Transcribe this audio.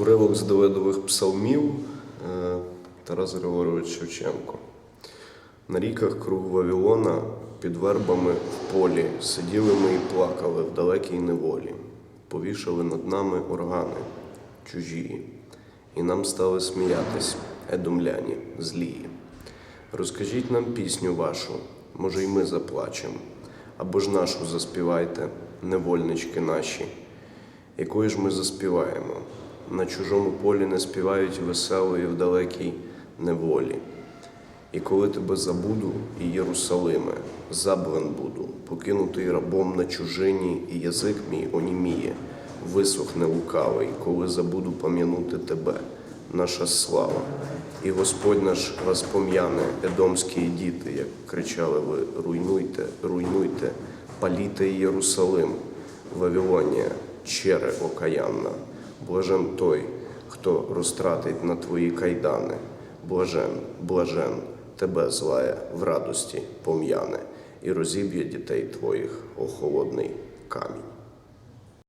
Уривок з Давидових псалмів е, Тарас Григорович Шевченко. На ріках круг Вавилона під вербами в полі сиділи ми і плакали в далекій неволі, повішали над нами органи чужі, і нам стали сміятись едомляні, злії. Розкажіть нам пісню вашу, може, й ми заплачем, або ж нашу заспівайте, невольнички наші, якою ж ми заспіваємо. На чужому полі не співають веселої в далекій неволі. І коли тебе забуду, і Єрусалиме, заблен буду, покинутий рабом на чужині, і язик мій оніміє, висохне лукавий, коли забуду пам'янути тебе, наша слава. І Господь наш вас пом'яне, едомські діти, як кричали ви: руйнуйте, руйнуйте, паліте Єрусалим, Вавилонія, чере окаянна. Блажен той, хто розтратить на твої кайдани. Блажен, блажен, тебе злая в радості пом'яне і розіб'є дітей твоїх о холодний камінь.